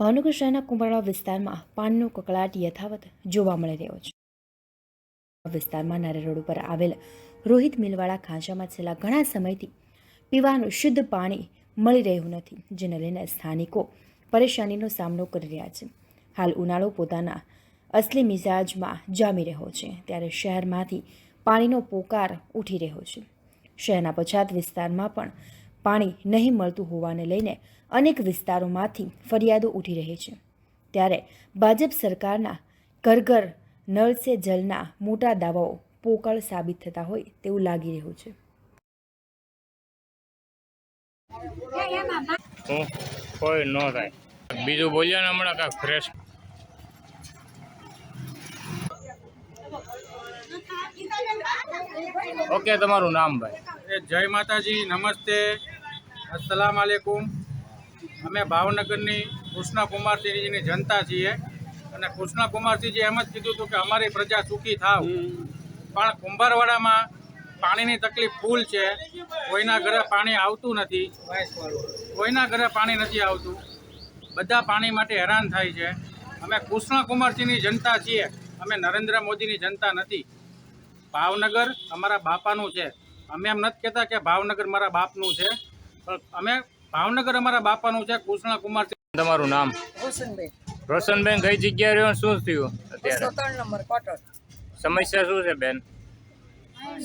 ભાવનગર શહેરના કુંભાળા વિસ્તારમાં પાનનો કકળાટ યથાવત જોવા મળી રહ્યો છે. વિસ્તારમાં નારે રોડ ઉપર આવેલ રોહિત મિલવાળા ખાંચામાં છેલ્લા ઘણા સમયથી પીવાનું શુદ્ધ પાણી મળી રહ્યું નથી, જેને લઈને સ્થાનિકો પરેશાનીનો સામનો કરી રહ્યા છે. હાલ ઉનાળો પોતાના અસલી મિજાજમાં જામી રહ્યો છે, ત્યારે શહેરમાંથી પાણીનો પોકાર ઉઠી રહ્યો છે. શહેરના પછાત વિસ્તારમાં પણ પાણી નહીં મળતું હોવાને લઈને અનેક વિસ્તારોમાંથી ફરિયાદો ઉઠી રહી છે. ત્યારે ભાજપ સરકારના ઘર ઘર નળ સે જલના મોટા દાવાઓ પોકળ સાબિત થતા હોય તેવું લાગી રહ્યું છે. કોઈ ન થાય. બીજું બોલ્યો ને હમણાં કાંઈક ફ્રેશ ઓકે તમારું નામ ભાઈ. જય માતાજી નમસ્તે. અસલામ આલેકુમ અમે ભાવનગરની કૃષ્ણકુમારસિંહજીની જનતા છીએ અને કૃષ્ણકુમારસિંહજી એમ જ કીધું હતું કે અમારી પ્રજા સુખી થાવ. પણ કુંભારવાડામાં પાણીની તકલીફ ફૂલ છે. કોઈના ઘરે પાણી આવતું નથી. કોઈના ઘરે પાણી નથી આવતું. બધા પાણી માટે હેરાન થાય છે. અમે કૃષ્ણકુમારસિંહની જનતા છીએ. અમે નરેન્દ્ર મોદીની જનતા નથી. ભાવનગર અમારા બાપાનું છે. અમે એમ નથી કહેતા કે ભાવનગર મારા બાપનું છે. અમે ભાવનગર અમારા બાપાનું છે કૃષ્ણ કુમાર તમારું નામ? રોશનબેન. રોશનબેન કઈ જગ્યાએ રહ્યો શું થયું અત્યારે? નંબર કોટર સમસ્યા શું છે બેન?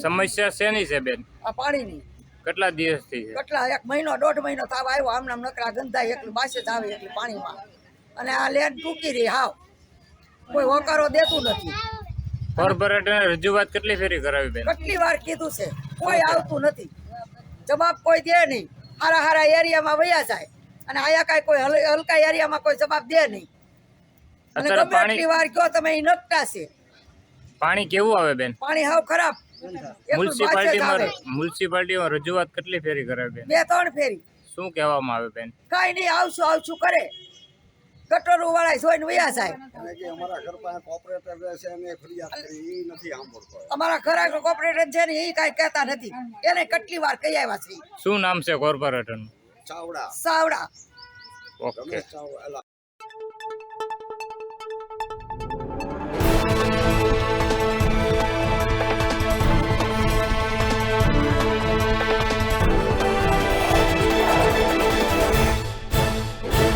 સમસ્યા શેની છે બેન? આ પાણીની. કેટલા દિવસથી છે? કેટલા એક મહિનો દોઢ મહિનો તાવ આવ્યો આમ નામ નકરા ગંદા એટલું બાસે જ આવે એટલું પાણીમાં. અને આ લેન ટૂંકી રહી હાવ. કોઈ હોકારો દેતું નથી. કોર્પોરેટરને રજૂઆત કેટલી ફેરી કરાવી બેન? કેટલી વાર કીધું છે? કોઈ આવતું નથી. જવાબ કોઈ દે નહીં. હારા હારા એરિયામાં વયા જાય. અને આયા કાંઈ કોઈ હલકા એરિયામાં કોઈ જવાબ દે નહીં. અને ગમે એટલી વાર કયો તમે એ નકટા છે. પાણી કેવું આવે બેન? પાણી હાવ ખરાબ. મ્યુનિસિપાલિટીમાં મ્યુનિસિપાલિટીમાં રજૂઆત કેટલી ફેરી કરે બેન? બે ત્રણ ફેરી. શું કહેવામાં આવે બેન? કાંઈ નહીં આવશું આવશું કરે. ગટરો વાળા જોઈને વયા અને અમારા ઘર પાસે કોપરેટર રહે છે ફરિયાદ કરી નથી સાંભળતો અમારા ખરા કોપરેટર છે ને એ કાંઈ કહેતા નથી. એને કેટલી વાર કહી આવ્યા છે શું નામ છે કોર્પોરેટરનું ચાવડા. સાવડા ઓકે ચાવડા